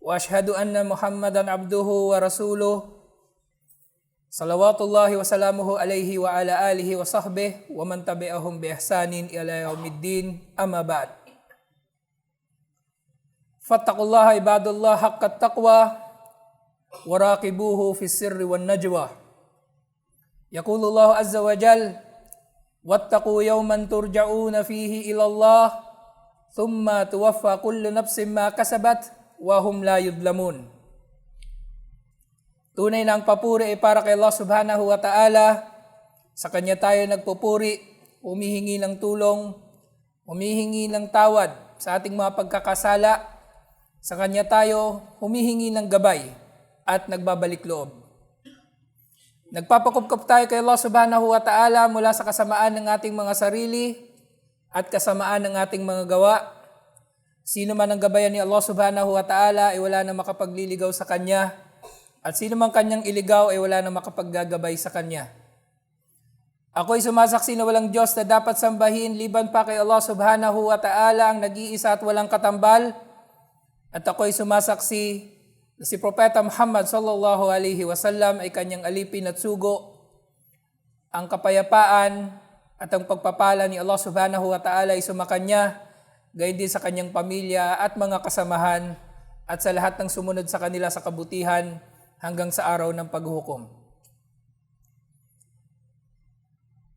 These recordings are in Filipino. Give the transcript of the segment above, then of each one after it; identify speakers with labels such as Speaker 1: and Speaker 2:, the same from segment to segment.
Speaker 1: وأشهد أن محمدا عبده ورسوله صلوات الله وسلامه عليه وعلى آله وصحبه ومن تبعهم بإحسان إلى يوم الدين. أما بعد. فاتقوا الله عباد الله حق التقوى وراقبوه في السر والنجوى. يقول الله عز وجل واتقوا يوما ترجعون فيه إلى الله ثم توفى كل نفس ما كسبت wahum la yudlamun. Tunay na ang papuri ay para kay Allah subhanahu wa ta'ala. Sa Kanya tayo nagpupuri, humihingi ng tulong, humihingi ng tawad sa ating mga pagkakasala. Sa Kanya tayo humihingi ng gabay at nagbabalik loob. Nagpapakupkop tayo kay Allah subhanahu wa ta'ala mula sa kasamaan ng ating mga sarili at kasamaan ng ating mga gawa Sino man ang gabayan ni Allah subhanahu wa ta'ala ay wala na makapagliligaw sa Kanya. At sino man Kanyang iligaw ay wala na makapaggagabay sa Kanya. Ako'y sumasaksi na walang Diyos na dapat sambahin liban pa kay Allah subhanahu wa ta'ala ang nag-iisa at walang katambal. At ako'y sumasaksi na si Propeta Muhammad sallallahu alaihi wasallam ay kanyang alipin at sugo. Ang kapayapaan at ang pagpapala ni Allah subhanahu wa ta'ala ay sumakanya gayon din sa kanyang pamilya at mga kasamahan at sa lahat ng sumunod sa kanila sa kabutihan hanggang sa araw ng paghuhukom.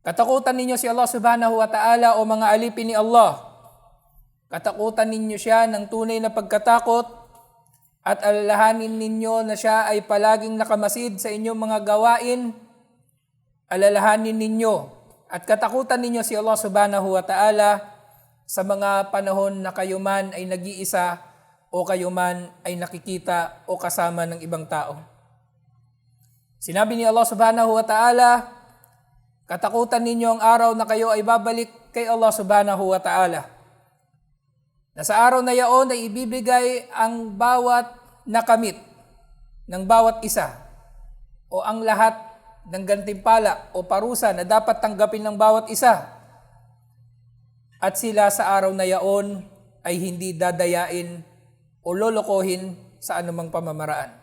Speaker 1: Katakutan ninyo si Allah subhanahu wa ta'ala o mga alipin ni Allah. Katakutan ninyo siya ng tunay na pagkatakot at alalahanin ninyo na siya ay palaging nakamasid sa inyong mga gawain. Alalahanin ninyo at katakutan ninyo si Allah subhanahu wa ta'ala sa mga panahon na kayo man ay nag-iisa o kayo man ay nakikita o kasama ng ibang tao. Sinabi ni Allah subhanahu wa ta'ala, katakutan ninyo ang araw na kayo ay babalik kay Allah subhanahu wa ta'ala. Na sa araw na yaon ay ibibigay ang bawat nakamit ng bawat isa o ang lahat ng gantimpala o parusa na dapat tanggapin ng bawat isa at sila sa araw na yaon ay hindi dadayain o lolokohin sa anumang pamamaraan.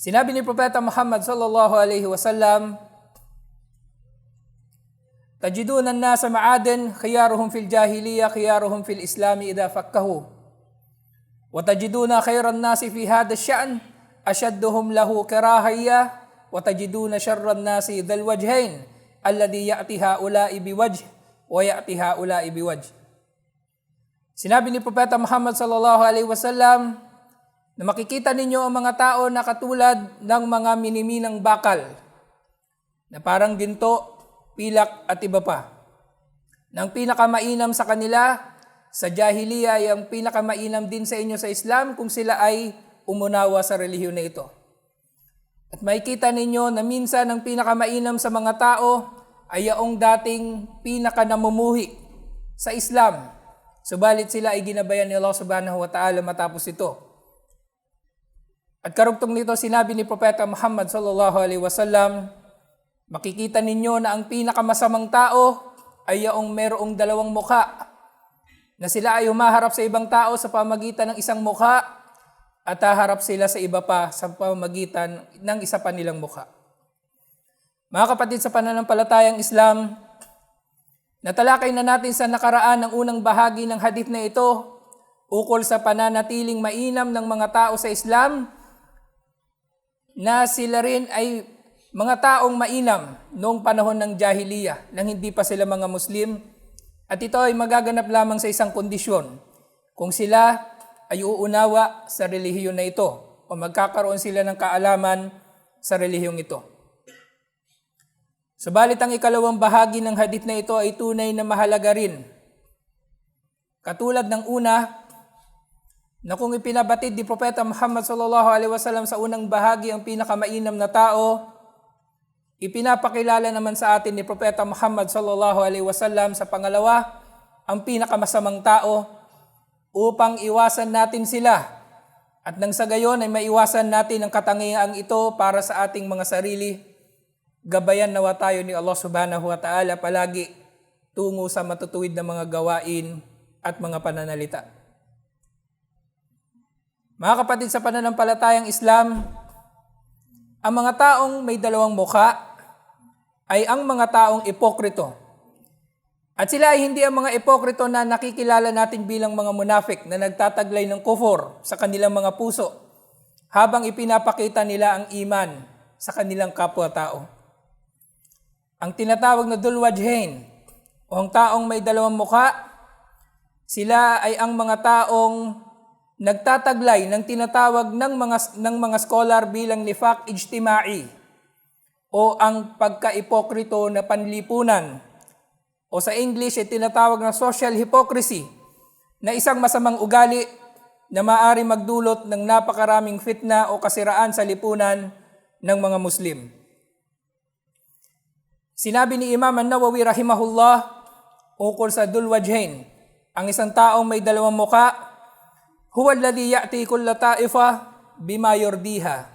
Speaker 1: Sinabi ni Propeta Muhammad sallallahu alaihi wasallam, Tajiduna an-nasa ma'aden khiyaruhum fil jahiliya khiyaruhum fil islami idha fakkahu. Wa tajiduna khayran nasi fi hadha ash-sha'n ashadduhum lahu karahiyya wa tajiduna sharran nasi dhal wajhain alladhi ya'ti haula'i biwajh wa ya'ti haula'i biwajh. Sinabi ni Propeta Muhammad sallallahu alaihi wasallam na makikita ninyo ang mga tao na katulad ng mga miniminang bakal na parang ginto, pilak at iba pa. Nang pinakamainam sa kanila sa jahiliya ay ang pinakamainam din sa inyo sa Islam kung sila ay umunawa sa relihiyon na ito. At makikita ninyo na minsan ang pinakamainam sa mga tao ay yaong dating pinaka namumuhi sa Islam. Subalit sila ay ginabayan ni Allah subhanahu wa ta'ala matapos ito. At karugtong nito sinabi ni Propeta Muhammad sallallahu alaihi wasallam, makikita ninyo na ang pinakamasamang tao ay yaong merong dalawang mukha na sila ay humaharap sa ibang tao sa pamagitan ng isang mukha at haharap sila sa iba pa sa pamagitan ng isa pa nilang mukha. Mga kapatid sa pananampalatayang Islam, natalakay na natin sa nakaraan ng unang bahagi ng hadith na ito ukol sa pananatiling mainam ng mga tao sa Islam na sila rin ay mga taong mainam noong panahon ng jahiliya nang hindi pa sila mga Muslim at ito ay magaganap lamang sa isang kondisyon kung sila ay uunawa sa relihiyon na ito o magkakaroon sila ng kaalaman sa relihiyong ito. Subalit ang ikalawang bahagi ng hadith na ito ay tunay na mahalaga rin. Katulad ng una, na kung ipinabatid ni Propeta Muhammad sallallahu alaihi wasallam sa unang bahagi ang pinakamainam na tao, ipinapakilala naman sa atin ni Propeta Muhammad sallallahu alaihi wasallam sa pangalawa ang pinakamasamang tao upang iwasan natin sila at nang sa gayon ay maiwasan natin ang katangiang ito para sa ating mga sarili. Gabayan nawa tayo ni Allah subhanahu wa ta'ala palagi tungo sa matutuwid na mga gawain at mga pananalita. Mga kapatid sa pananampalatayang Islam, ang mga taong may dalawang mukha ay ang mga taong ipokrito. At sila ay hindi ang mga ipokrito na nakikilala natin bilang mga munafik na nagtataglay ng kufor sa kanilang mga puso habang ipinapakita nila ang iman sa kanilang kapwa-tao. Ang tinatawag na dulwajhain o ang taong may dalawang mukha, sila ay ang mga taong nagtataglay ng tinatawag ng mga ng mga scholar bilang nifaq ijtimai o ang pagka-ipokrito na panlipunan o sa English ay tinatawag na social hypocrisy na isang masamang ugali na maari magdulot ng napakaraming fitna o kasiraan sa lipunan ng mga Muslim. Sinabi ni Imam An-Nawawi rahimahullah ukol sa dulwajhain, ang isang taong may dalawang muka, huwa alladhi ya'ti kulla ta'ifa bima yurdiha.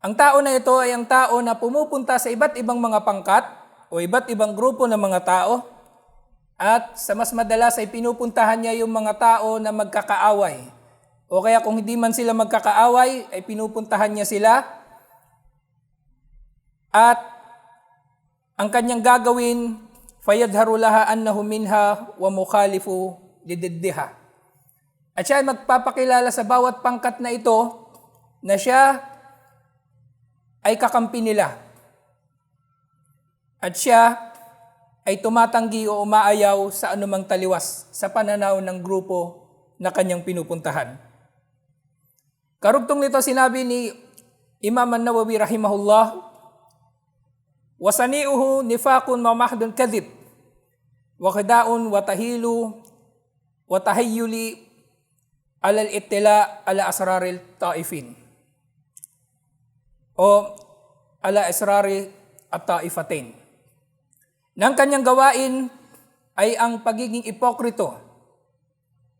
Speaker 1: Ang tao na ito ay ang tao na pumupunta sa iba't ibang mga pangkat o iba't ibang grupo ng mga tao at sa mas madalas ay pinupuntahan niya yung mga tao na magkakaaway. O kaya kung hindi man sila magkakaaway, ay pinupuntahan niya sila at ang kanyang gagawin, fayadharu laha annahu minha wa mukhalifu lididdiha. At siya ay magpapakilala sa bawat pangkat na ito na siya ay kakampi nila. At siya ay tumatanggi o umaayaw sa anumang taliwas sa pananaw ng grupo na kanyang pinupuntahan. Karugtong nito sinabi ni Imam An-Nawawi rahimahullah, Wasani'uhu nifakun mamahdun kadib, wa khidaun wa tahilu, wa tahayyuli alal ittila ala asraril taifin. O ala asrari at taifatin. Nang kanyang gawain ay ang pagiging ipokrito,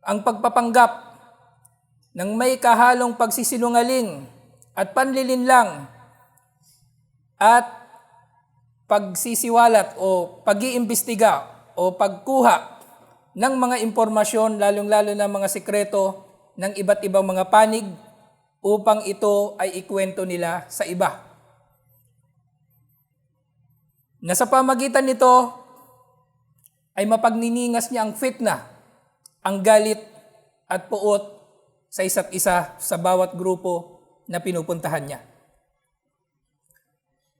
Speaker 1: ang pagpapanggap ng may kahalong pagsisinungaling at panlilinlang at pagsisiwalat o pag-iimbestiga o pagkuha ng mga impormasyon, lalong-lalo na mga sikreto ng iba't ibang mga panig upang ito ay ikwento nila sa iba. Na sa pamagitan nito ay mapagniningas niya ang fitna, ang galit at puot sa isa't isa sa bawat grupo na pinupuntahan niya.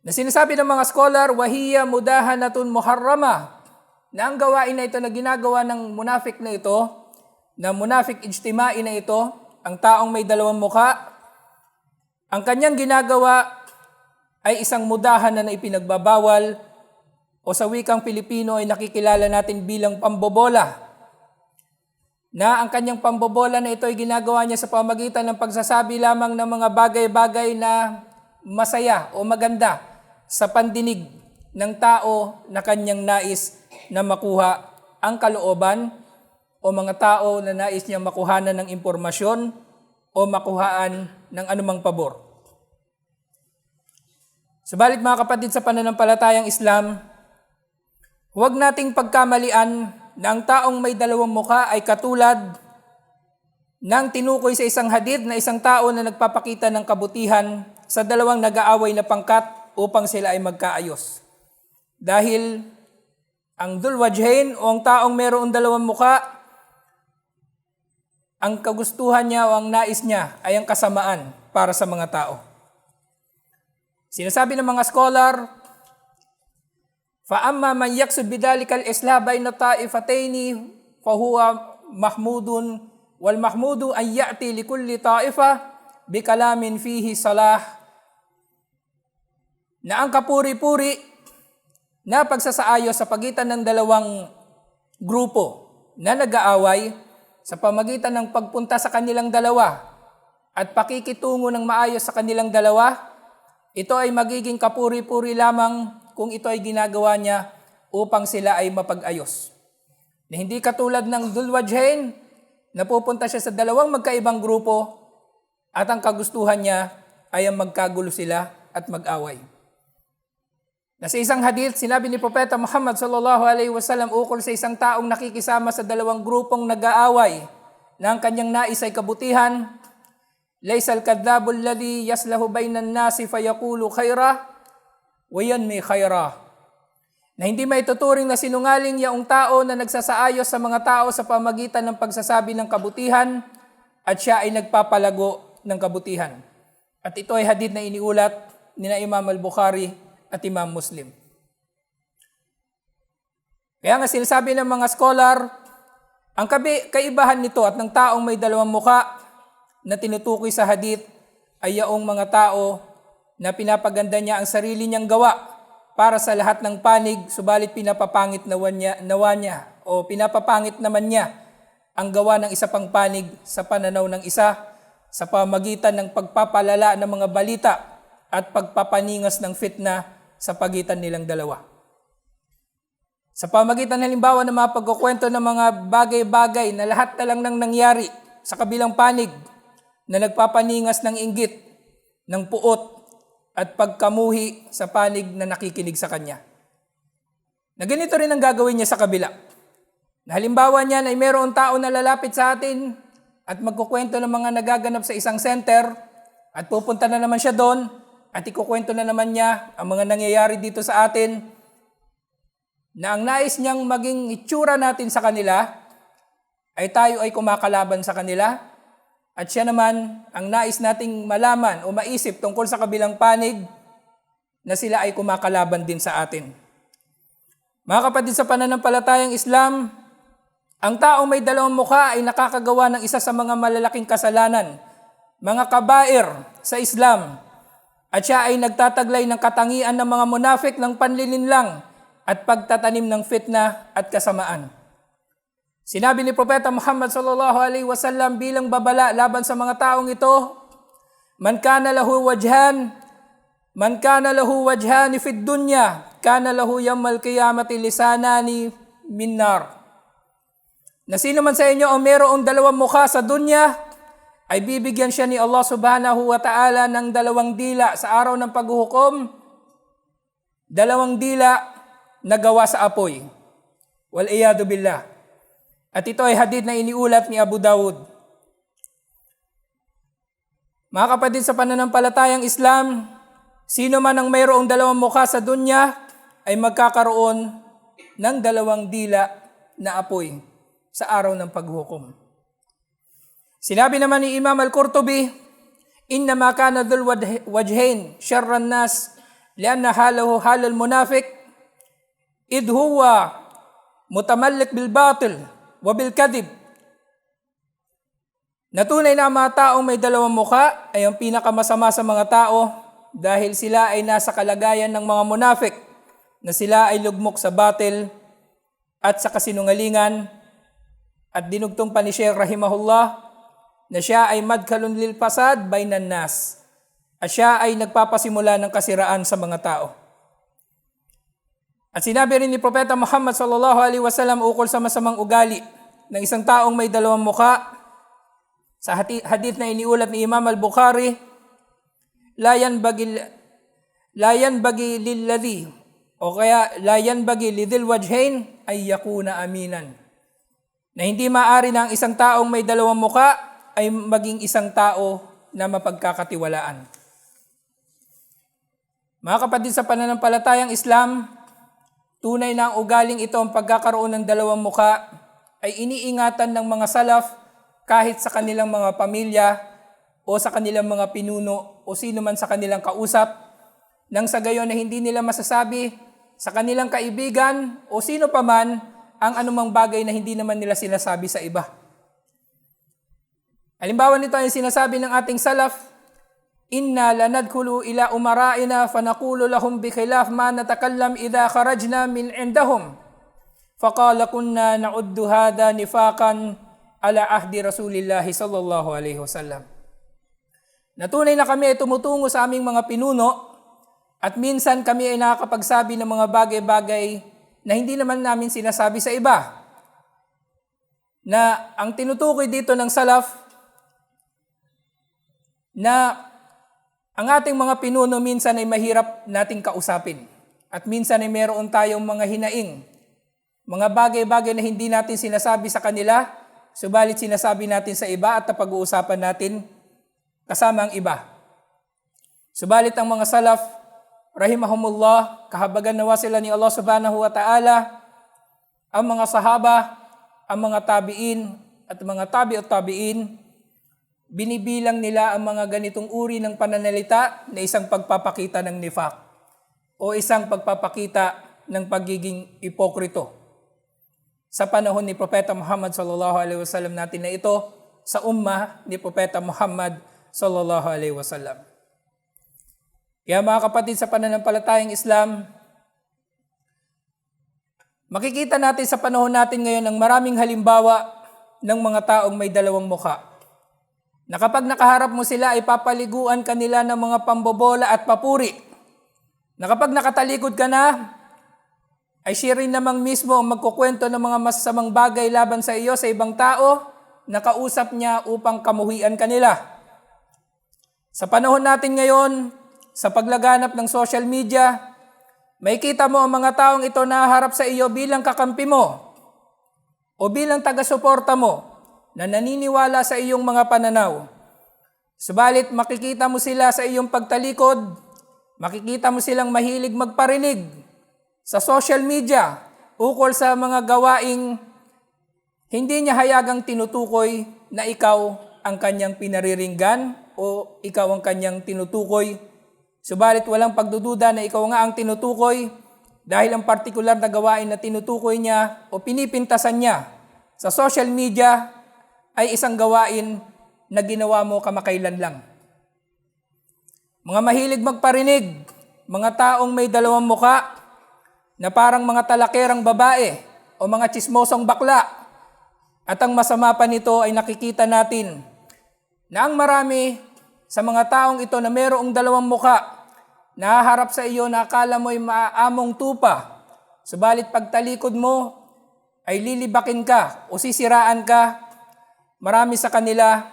Speaker 1: Na sinasabi ng mga scholar, wahiya mudahanatun muharrama, na ang gawain na ito na ginagawa ng munafik na ito, na munafik ijtimai na ito, ang taong may dalawang muka, ang kanyang ginagawa ay isang mudahan na ipinagbabawal o sa wikang Pilipino ay nakikilala natin bilang pambobola. Na ang kanyang pambobola na ito ay ginagawa niya sa pamagitan ng pagsasabi lamang ng mga bagay-bagay na masaya o maganda sa pandinig ng tao na kanyang nais na makuha ang kalooban o mga tao na nais niya makuhanan ng impormasyon o makuhaan ng anumang pabor. Subalit mga kapatid sa pananampalatayang Islam, huwag nating pagkamalian na ang taong may dalawang muka ay katulad ng tinukoy sa isang hadith na isang tao na nagpapakita ng kabutihan sa dalawang nag-aaway na pangkat upang sila ay magkaayos. Dahil ang dulwajhain o ang taong mayroong dalawang muka, ang kagustuhan niya o ang nais niya ay ang kasamaan para sa mga tao. Sinasabi ng mga scholar, فَأَمَّا مَنْ يَقْصُدْ بِذَلِكَ الْإِسْلَامَ بَيْنَ الطَّائِفَتَيْنِ فَهُوَ مَحْمُودٌ وَالْمَحْمُودُ أَنْ يَأْتِي لِكُلِّ طَائِفَةٍ بِكَلَامٍ فِيهِ صَلَاحٍ na ang kapuri-puri na pagsasaayos sa pagitan ng dalawang grupo na nag-aaway, sa pamagitan ng pagpunta sa kanilang dalawa at pakikitungo ng maayos sa kanilang dalawa, ito ay magiging kapuri-puri lamang kung ito ay ginagawa niya upang sila ay mapag-ayos. Na hindi katulad ng dulwajhain, napupunta siya sa dalawang magkaibang grupo at ang kagustuhan niya ay ang magkagulo sila at mag-away. Na sa isang hadith, sinabi ni Propeta Muhammad sallallahu alaihi wasallam ukol sa isang taong nakikisama sa dalawang grupong nag-aaway na ang kanyang nais ay kabutihan, Laysa al-kadhabu alladhi yaslahu bainan nasi fayaqulu khaira wa yanmi khaira. Na hindi may tuturing na sinungaling yaong tao na nagsasaayos sa mga tao sa pamagitan ng pagsasabi ng kabutihan at siya ay nagpapalago ng kabutihan. At ito ay hadith na iniulat ni na Imam al-Bukhari at Imam Muslim. Kaya nga sinasabi ng mga scholar, ang kabi, kaibahan nito at ng taong may dalawang muka na tinutukoy sa hadith ay yaong mga tao na pinapaganda niya ang sarili niyang gawa para sa lahat ng panig, subalit pinapapangit nawa niya, nawa niya o pinapapangit naman niya ang gawa ng isa pang panig sa pananaw ng isa sa pamagitan ng pagpapalala ng mga balita at pagpapaningas ng fitna sa pagitan nilang dalawa. Sa pamagitan halimbawa ng mga pagkukwento ng mga bagay-bagay na lahat na lang nang nangyari sa kabilang panig na nagpapaningas ng inggit, ng puot, at pagkamuhi sa panig na nakikinig sa kanya. Na ganito rin ang gagawin niya sa kabila. Na halimbawa niyan ay mayroong tao na lalapit sa atin at magkukwento ng mga nagaganap sa isang center at pupunta na naman siya doon at ikukwento na naman niya ang mga nangyayari dito sa atin na ang nais niyang maging itsura natin sa kanila ay tayo ay kumakalaban sa kanila at siya naman ang nais nating malaman o maisip tungkol sa kabilang panig na sila ay kumakalaban din sa atin. Mga kapatid sa pananampalatayang Islam, ang taong may dalawang mukha ay nakakagawa ng isa sa mga malalaking kasalanan, mga kabair sa Islam, at siya ay nagtataglay ng katangian ng mga munafik ng panlilinlang at pagtatanim ng fitna at kasamaan. Sinabi ni Propeta Muhammad sallallahu alaihi wasallam bilang babala laban sa mga taong ito, Man kana lahu wajhan, man kana lahu wajhan fid dunya, kana lahu yawmal qiyamati lisanani min nar. Na sino man sa inyo ang mayroong dalawang mukha sa dunya, ay bibigyan siya ni Allah subhanahu wa ta'ala ng dalawang dila sa araw ng paghuhukom, dalawang dila na gawa sa apoy. Wal iyadu billah. At ito ay hadith na iniulat ni Abu Dawud. Mga kapatid sa pananampalatayang Islam, sino man ang mayroong dalawang mukha sa dunya ay magkakaroon ng dalawang dila na apoy sa araw ng paghukom. Sinabi naman ni Imam Al-Qurtubi, Innama kana dhul wajhain syarran nas lianna halahu halal munafiq id huwa mutamallik bil batil wabil kadib. Natunay na ang mga taong may dalawang muka ay ang pinakamasama sa mga tao dahil sila ay nasa kalagayan ng mga munafik na sila ay lugmok sa batil at sa kasinungalingan at dinugtong pa ni Sheikh Rahimahullah na siya ay madkalun lil pasad bainan nas at siya ay nagpapasimula ng kasiraan sa mga tao. At sinabi rin ni Propeta Muhammad sallallahu alaihi wasallam ukol sa masamang ugali ng isang taong may dalawang muka. Sa hadith na iniulat ni Imam al-Bukhari, layan bagi layan bagi lilladhi o kaya layan bagi lidil wajhain ay yakuna aminan. Na hindi maari ng isang taong may dalawang muka ay maging isang tao na mapagkakatiwalaan. Mga kapatid sa pananampalatayang Islam, tunay na ang ugaling ito ang pagkakaroon ng dalawang muka ay iniingatan ng mga salaf kahit sa kanilang mga pamilya o sa kanilang mga pinuno o sino man sa kanilang kausap nang sa gayon na hindi nila masasabi sa kanilang kaibigan o sino pa man ang anumang bagay na hindi naman nila sinasabi sa iba. Halimbawa nito ay sinasabi ng ating salaf, Inna lanadkulu ila umaraina fanaqulu lahum bi khilaf ma natakallam idha kharajna min indahum. Faqala kunna na'uddu hadha nifaqan ala ahdi Rasulillahi sallallahu alaihi wasallam. Natunay na kami ay tumutungo sa aming mga pinuno at minsan kami ay nakakapagsabi ng mga bagay-bagay na hindi naman namin sinasabi sa iba. Na ang tinutukoy dito ng salaf na ang ating mga pinuno minsan ay mahirap nating kausapin. At minsan ay meron tayong mga hinaing, mga bagay-bagay na hindi natin sinasabi sa kanila, subalit sinasabi natin sa iba at napag-uusapan natin kasama ang iba. Subalit ang mga salaf, rahimahumullah, kahabagan nawa sila ni Allah subhanahu wa ta'ala, ang mga sahaba, ang mga tabiin, at mga tabi at tabiin, binibilang nila ang mga ganitong uri ng pananalita na isang pagpapakita ng nifak o isang pagpapakita ng pagiging ipokrito. Sa panahon ni Propeta Muhammad sallallahu alaihi wasallam natin na ito, sa ummah ni Propeta Muhammad sallallahu alaihi wasallam. Kaya mga kapatid sa pananampalatayang Islam, makikita natin sa panahon natin ngayon ng maraming halimbawa ng mga taong may dalawang mukha. Na kapag nakaharap mo sila ay papaliguan kanila ng mga pambobola at papuri. Na kapag nakatalikod ka na, ay siya rin namang mismo ang magkukwento ng mga masasamang bagay laban sa iyo sa ibang tao, nakausap niya upang kamuhian kanila. Sa panahon natin ngayon, sa paglaganap ng social media, may kita mo ang mga taong ito na harap sa iyo bilang kakampi mo o bilang taga-suporta mo na naniniwala sa iyong mga pananaw. Subalit makikita mo sila sa iyong pagtalikod, makikita mo silang mahilig magparinig sa social media ukol sa mga gawaing hindi niya hayagang tinutukoy na ikaw ang kanyang pinariringgan o ikaw ang kanyang tinutukoy. Subalit walang pagdududa na ikaw nga ang tinutukoy dahil ang partikular na gawain na tinutukoy niya o pinipintasan niya sa social media ay isang gawain na ginawa mo kamakailan lang. Mga mahilig magparinig, mga taong may dalawang muka, na parang mga talakerang babae o mga chismosong bakla. At ang masama pa nito ay nakikita natin na ang marami sa mga taong ito na mayroong dalawang muka, nahaharap sa iyo na akala mo ay maamong tupa, subalit pagtalikod mo ay lilibakin ka o sisiraan ka, marami sa kanila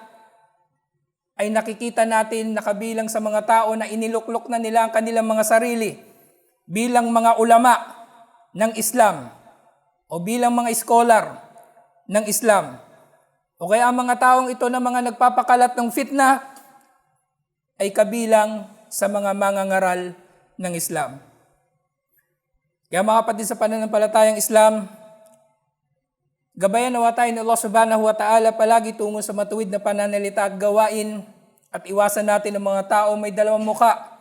Speaker 1: ay nakikita natin nakabilang sa mga tao na iniluklok na nila ang kanilang mga sarili bilang mga ulama ng Islam o bilang mga scholar ng Islam. O kaya ang mga taong ito na mga nagpapakalat ng fitna ay kabilang sa mga mangangaral ng Islam. Kaya mga kapatid sa pananampalatayang Islam, gabayan nawa tayo ni Allah subhanahu wa ta'ala palagi tungo sa matuwid na pananalita at gawain at iwasan natin ang mga tao may dalawang muka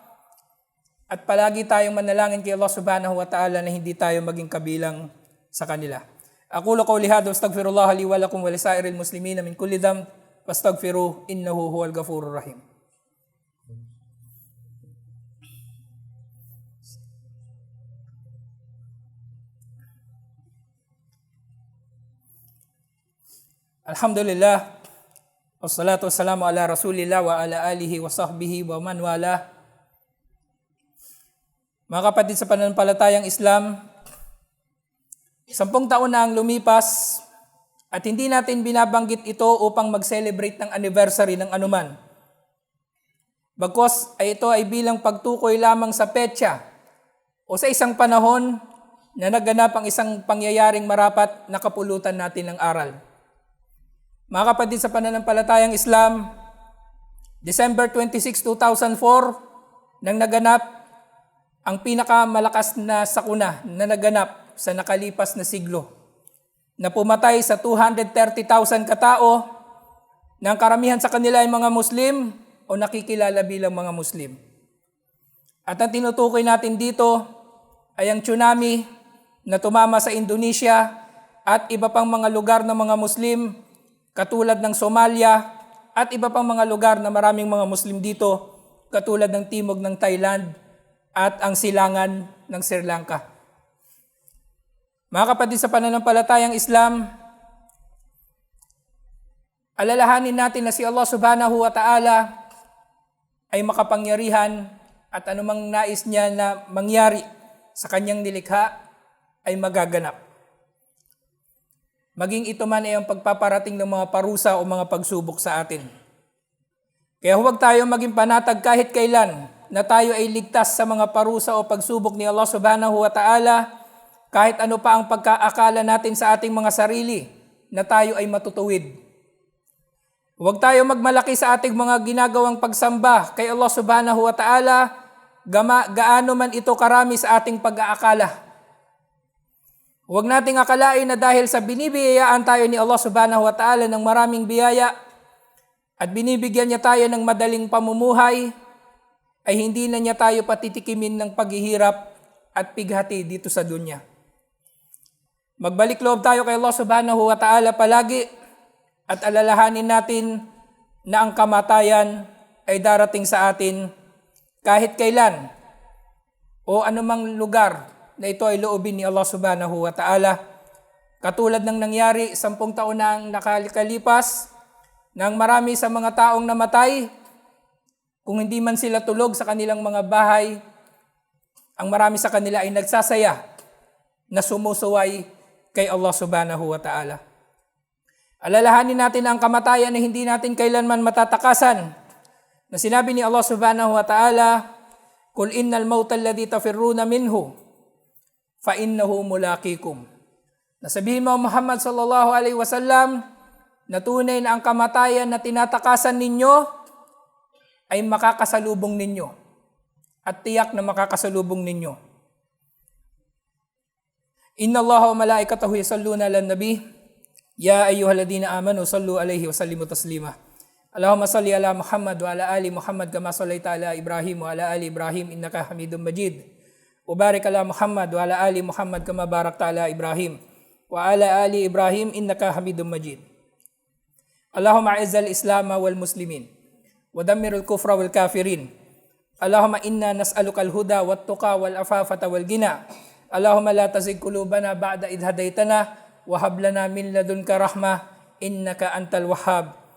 Speaker 1: at palagi tayong manalangin kay Allah subhanahu wa ta'ala na hindi tayo maging kabilang sa kanila. Aqulu qawli hadha astaghfirullah li wa lakum wa lisairil muslimin min kulli dhanb fastaghfiruhu innahu huwal ghafurur rahim. Alhamdulillah. Wassalatu wassalamu ala Rasulillah wa ala alihi wa sahbihi wa man wala. Mga kapatid sa pananampalatayang Islam, sampung taon na ang lumipas at hindi natin binabanggit ito upang mag-celebrate ng anniversary ng anuman. Bagkos ay ito ay bilang pagtukoy lamang sa petsa o sa isang panahon na naganap ang isang pangyayaring marapat na kapulutan natin ng aral. Mga kapatid sa pananampalatayang Islam, December 26, 2004, nang naganap ang pinakamalakas na sakuna na naganap sa nakalipas na siglo na pumatay sa 230,000 katao ang karamihan sa kanila ay mga Muslim o nakikilala bilang mga Muslim. At ang tinutukoy natin dito ay ang tsunami na tumama sa Indonesia at iba pang mga lugar ng mga Muslim katulad ng Somalia at iba pang mga lugar na maraming mga Muslim dito katulad ng timog ng Thailand at ang silangan ng Sri Lanka. Mga kapatid sa pananampalatayang Islam, Alalahanin natin na si Allah subhanahu wa ta'ala ay makapangyarihan at anumang nais niya na mangyari sa kanyang nilikha ay magaganap. Maging ito man ay ang pagpaparating ng mga parusa o mga pagsubok sa atin. Kaya huwag tayo maging panatag kahit kailan na tayo ay ligtas sa mga parusa o pagsubok ni Allah subhanahu wa ta'ala kahit ano pa ang pagkaakala natin sa ating mga sarili na tayo ay matutuwid. Huwag tayo magmalaki sa ating mga ginagawang pagsamba kay Allah subhanahu wa ta'ala gama, gaano man ito karami sa ating pag-aakala. Huwag nating akalain na dahil sa binibiyayaan tayo ni Allah subhanahu wa ta'ala ng maraming biyaya at binibigyan niya tayo ng madaling pamumuhay, ay hindi na niya tayo patitikimin ng paghihirap at pighati dito sa dunya. Magbalik loob tayo kay Allah subhanahu wa ta'ala palagi at alalahanin natin na ang kamatayan ay darating sa atin kahit kailan o anumang lugar na ito ay loobin ni Allah subhanahu wa ta'ala. Katulad ng nangyari sampung taon na ang nakalipas nang marami sa mga taong namatay, kung hindi man sila tulog sa kanilang mga bahay, ang marami sa kanila ay nagsasaya na sumusuway kay Allah subhanahu wa ta'ala. Alalahanin natin ang kamatayan na hindi natin kailanman matatakasan. Na sinabi ni Allah subhanahu wa ta'ala, Kul innal mawta alladhi tafirruna minhu, fa innahu mulaqikum. Nasabihin mo Muhammad sallallahu alaihi wasallam, na tunay na ang kamatayan na tinatakasan ninyo ay makakasalubong ninyo at tiyak na makakasalubong ninyo. Inna Allah wa malaikatahu yusalluna ala nabi Ya ayyuhalladhina amanu sallu alaihi wa sallimu taslima. Allahumma salli ala Muhammad wa ala ali Muhammad kama sallaita ala Ibrahim wa ala ali Ibrahim innaka Hamidum Majid. Wa barik ala Muhammad wa ala ali Muhammad kama barakta ala Ibrahim wa ala ali Ibrahim innaka Hamidum Majid. Allahumma izzal Islam wal muslimin wa dammir al kufra wal kafirin. Allahumma inna nas'aluka al huda wat tuqa wal afafata wal gina. Allahumma la tazigh qulubana ba'da idh hadaytana wa hab lana min ladunka rahmah innaka antal wahhab.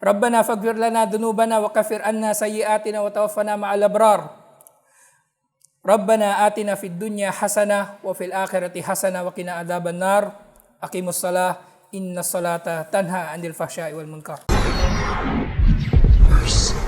Speaker 1: ربنا فاغفر لنا ذنوبنا وكفر عنا سيئاتنا وتوفنا مع الأبرار ربنا آتنا في الدنيا حسنة وفي الآخرة حسنة وقنا عذاب النار أقيموا الصلاة إن الصلاة تنهى عن الفحشاء والمنكر
Speaker 2: Verse.